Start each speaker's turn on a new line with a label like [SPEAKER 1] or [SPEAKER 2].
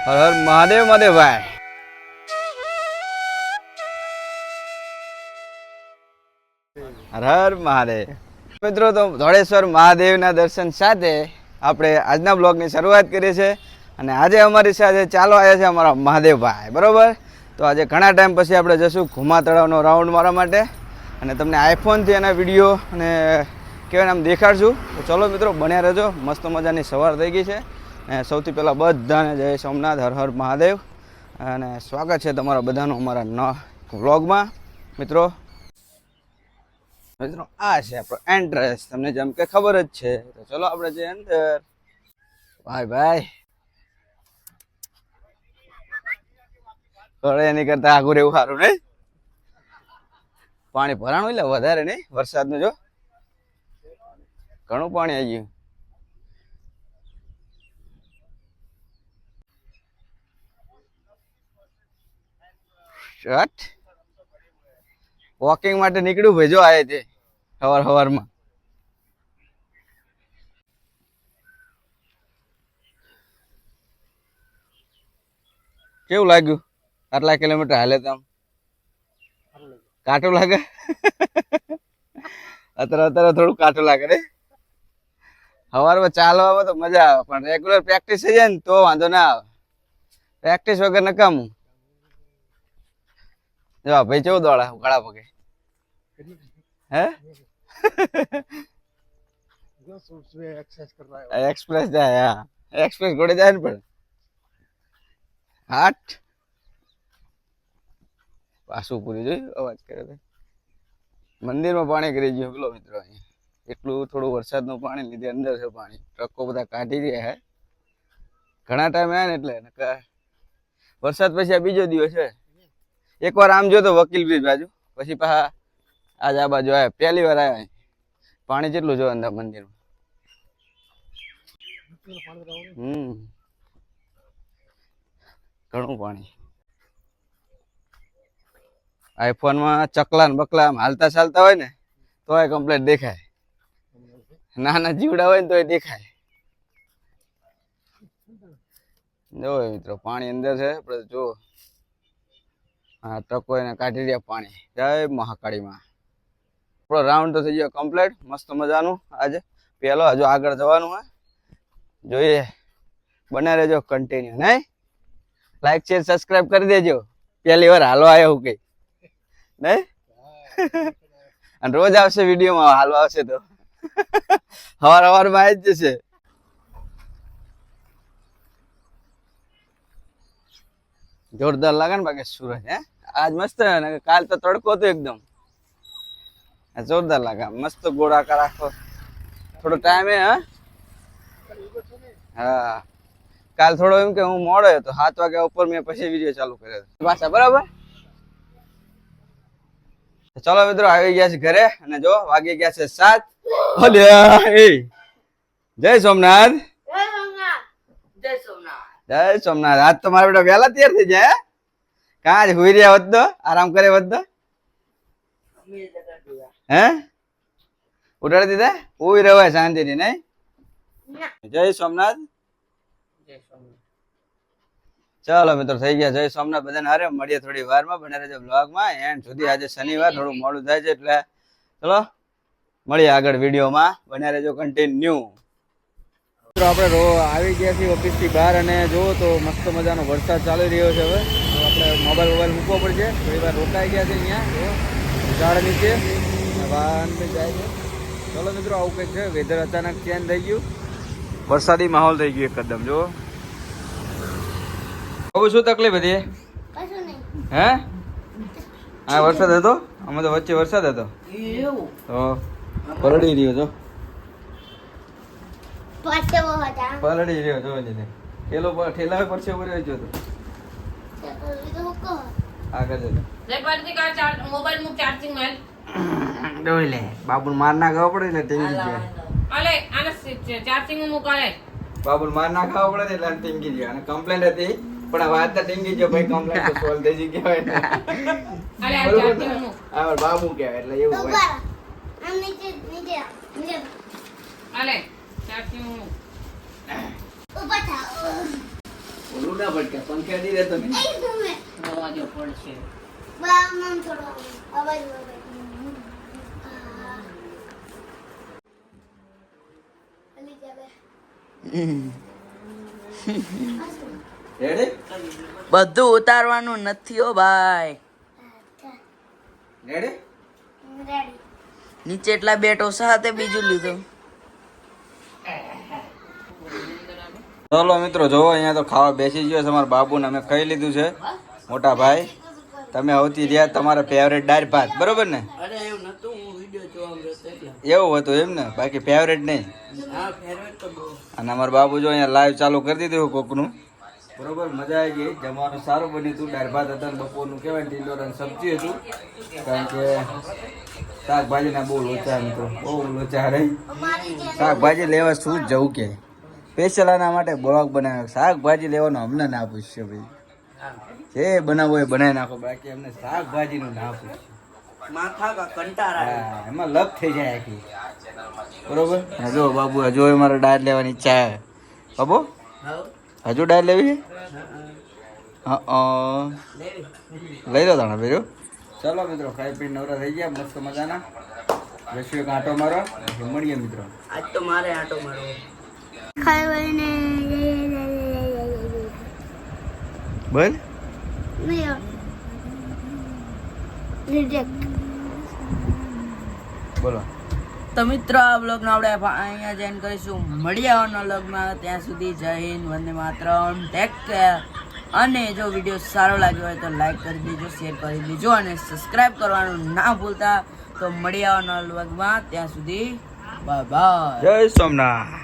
[SPEAKER 1] મહાદેવ મહાદેવભાઈ હર હર મહાદેવ. મિત્રો, તો ધોળેશ્વર મહાદેવના દર્શન સાથે આપણે આજના બ્લોગની શરૂઆત કરીએ છીએ. અને આજે અમારી સાથે ચાલો આવ્યા છે અમારા મહાદેવભાઈ બરાબર? તો આજે ઘણા ટાઈમ પછી આપણે જશું ઘુમા તળાવનો રાઉન્ડ મારા માટે. અને તમને આઈફોનથી એના વીડિયો અને કહેવાય આમ દેખાડશું. તો ચલો મિત્રો, બન્યા રહેજો. મસ્ત મજાની સવાર થઈ ગઈ છે. અને સૌથી પહેલાં બધાને જય સોમનાથ, હર હર મહાદેવ. અને સ્વાગત છે તમારા બધાનું અમારા ન વ્લોગમાં. મિત્રો મિત્રો, આ છે આપણો એન્ટ્રન્સ તમને જેમ કે ખબર જ છે. તો ચલો આપણે જઈએ અંદર. ભાઈ ભાઈ. થોડે એની કરતા આગું રહેવું સારું, નહીં? પાણી ભરાણું એટલે વધારે નહીં? વરસાદનું જો. ઘણું પાણી આવી ગયું. શટ વોકિંગ માટે નીકળ્યું ભાઈ, જો આયે તે સવાર સવારમાં. કેવું લાગ્યું? આટલા કિલોમીટર હાલે તમ કાટું લાગે? અત્યારે અત્યારે થોડું કાટું લાગે રે. સવારમાં ચાલવામાં તો મજા આવે, પણ રેગ્યુલર પ્રેક્ટિસ થઈ જાય ને તો વાંધો ના આવે. પ્રેક્ટિસ વગર નકામું. જો ભાઈ કેવું દોડા ગળા પગે? હે? એક્સપ્રેસ જાય, હા. એક્સપ્રેસ ઘોડે જાય ને પણ. હાટ. પાછું પૂરી જોયું અવાજ કરે તો. મંદિરમાં પાણી કરી ગયું, પેલો મિત્રો અહીંયા. એટલું થોડું વરસાદનું પાણી લીધે, અંદર છે પાણી. ટ્રકો બધા કાઢી રહ્યા હે ઘણા ટાઈમ આવ્યા ને એટલે વરસાદ પછી આ બીજો દિવસ છે. એકવાર આમ જો તો વકીલ બ્રિજ બાજુ. પછી પાછા આજ આ બાજુ આવ્યા. પહેલી વાર આવ્યા પાણી કેટલું જો અંદર મંદિરમાં. હમ. ઘણું પાણી. આઈફોનમાં ચકલા ને બકલા હાલતા ચાલતા હોય ને, તોય કમ્પ્લેટ દેખાય. નાના જીવડા હોય ને તોય દેખાય. જો મિત્રો, પાણી અંદર છે. આપણે જો હા ટકો એને કાઢી રહ્યા પાણી. જય મહાકાળીમાં. આપણો રાઉન્ડ તો થઈ ગયો કમ્પ્લીટ મસ્ત મજાનું આજે. પહેલો હજુ આગળ જવાનું હે જોઈએ. બને રહેજો કન્ટિન્યુ નહીં? લાઈક શેર સબસ્ક્રાઇબ કરી દેજો. પહેલી વાર હાલવા આવ્યો હું કઈ. નહીં? અને રોજ આવશે વિડીયોમાં હાલવા આવશે તો. હવાર હવારમાં આવી જ જશે. જોરદાર લાગે ને બાકી સુરજ હે આજ મસ્ત હે ને કાલ તો તડકો હતો એકદમ આ જોરદાર લાગે આમ મસ્ત ગોળાકાર આખો થોડો ટાઈમ હે હા હા કાલ થોડો એમ કે હું મોડો હતો સાત વાગ્યા ઉપર મેં પછી વીડિયો ચાલુ કર્યો હતો પાછા બરાબર તો ચલો મિત્રો આવી ગયા છે ઘરે અને જો વાગી ગયા છે સાત. અલ્યા, એ! જય સોમનાથ
[SPEAKER 2] જય સોમનાથ જય સોમનાથ!
[SPEAKER 1] જય સોમનાથ. આજ તો મારા બેટા વહેલા તૈયાર થઈ જાય કાં જ હોઈ રહ્યા વધતો આરામ કરે હોત તો?
[SPEAKER 2] મેં જગત દીવા
[SPEAKER 1] હે? ઉડાડી દીધા? ઊભી રહેવાય શાંતિથી, નહીં? જય સોમનાથ. ચાલો મિત્રો, થઈ ગયા જય સોમનાથ. બધાને હારે મળીએ થોડી વારમાં બને રહેજો બ્લોગમાં એન્ડ સુધી આજે શનિવાર, થોડું મોડું થાય છે એટલે ચલો, મળીએ આગળ વિડીયોમાં. બન્યા રહેજો કન્ટિન્યુ મિત્રો આપણે આવી ગયા છીએ ઓફિસથી બહાર અને જુઓ તો મસ્ત મજાનો વરસાદ ચાલી રહ્યો છે હવે. તો આપણે મોબાઈલ મોબાઈલ મૂકવો પડશે. થોડી વાર રોકાઈ ગયા છે અહીંયા. ઝાડ નીચે. વાહન જાય છે. ચલો મિત્રો આવું કંઈક છે. વેધર અચાનક ચેન્જ થઈ ગયું. વરસાદી માહોલ થઈ ગયો એકદમ જો બહુ શું તકલીફ હતી? હે? હા વરસાદ હતો? અમે તો વચ્ચે વરસાદ હતો?
[SPEAKER 2] એવું?
[SPEAKER 1] તો પલળી રહ્યો છો
[SPEAKER 2] હતા.
[SPEAKER 1] પલળી રહ્યો જો ને ઠેલો પર ઠેલા પર છે ઊભો રહ્યો તો આગળ જતો.
[SPEAKER 3] લેપરથી કા ચાર મોબાઈલ મુક ચાર્જિંગમાં
[SPEAKER 1] ડોઈ લે. બાબુ માર ના ખાવા પડે એટલે ટીંગી જાય
[SPEAKER 3] અલે આને ચાર્જિંગ મુક અલે.
[SPEAKER 1] બાબુ માર ના ખાવા પડે ને એટલે ટીંગી જાય અને કમ્પ્લેન્ટ હતી પણ આ વાત તો ટીંગી ગયો ભાઈ કમ્પ્લેન્ટ તો સોલ્વ થઈ ગઈ કહેવાય.
[SPEAKER 3] અલે આ ચાર્જિંગ
[SPEAKER 1] ને?
[SPEAKER 3] મુક.
[SPEAKER 1] આ બાબુ કહેવાય એટલે એવું હોય.
[SPEAKER 2] આમ નીચે નીચે નીચે.
[SPEAKER 3] અલે
[SPEAKER 1] ઓલું ના પંખે નહીં રહેતો
[SPEAKER 3] પડશે.
[SPEAKER 4] બધું ઉતારવાનું નથી હો ભાઈ. નીચે એટલા બેટો સાથે બીજું લીધું.
[SPEAKER 1] ચલો મિત્રો જોવો અહીંયા તો ખાવા બેસી ગયો છે અમારા બાબુને અમે ખાઈ લીધું છે. મોટા ભાઈ તમે સૌથી રહ્યા તમારા ફેવરેટ દાળ ભાત બરોબર ને?
[SPEAKER 4] એવું નતું હું વિડિયો જોવા ગયો એટલે.
[SPEAKER 1] એવું હતું એમ ને? બાકી ફેવરેટ નહીં. અને અમારા બાબુ જો અહીંયા લાઈવ ચાલુ કરી દીધું કોકનું. બરોબર મજા આવી ગઈ. જમવાનું સારું બન્યું હતું. દાળ ભાત હતા ને બપોરનું કહેવાય ને અને સબ્જી હતું. કારણ કે શાકભાજીના બહુ લોચા મિત્રો બહુ લોચા રહી. શાકભાજી લેવા શું જ જવું કે? સ્પેશિયલ આના માટે બ્લોગ બનાવ્યો. શાકભાજી લેવાનો અમને ના પૂછશે ભાઈ. જે બનાવવો એ બનાવી નાખો. બાકી અમને શાકભાજીનું ના પૂછશે
[SPEAKER 4] માથા કા
[SPEAKER 1] એમાં લપ થઈ જાય આખી. બરોબર? હા, બાબુ હજુ મારે દાળ લેવાની ઈચ્છા છે. બાબુ? હજુ દાળ લેવી છે? લઈ લો તાણા બીજું ચલો મિત્રો ખાઈ પીને નવરા થઈ ગયા. મસ્ત મજાના. જશું એક આંટો મારો મળીએ મિત્રો.
[SPEAKER 4] આજ તો મારે આટો
[SPEAKER 2] ખાઈને
[SPEAKER 1] બોલ. બોલો.
[SPEAKER 4] તો મિત્રો આ બ્લોગનો આપણે અહીંયા જ કરીશું. મળી આવવાનો બ્લોગમાં ત્યાં સુધી જય હિન્દ વંદે માતરમ. ટેક કેર અને જો વીડિયો સારો લાગ્યો હોય તો લાઈક કરી દેજો શેર કરી દેજો અને સબસ્ક્રાઇબ કરવાનું ના ભૂલતા. તો મળી આવવાનો બ્લોગમાં ત્યાં સુધી બાય બાય
[SPEAKER 1] જય સોમનાથ.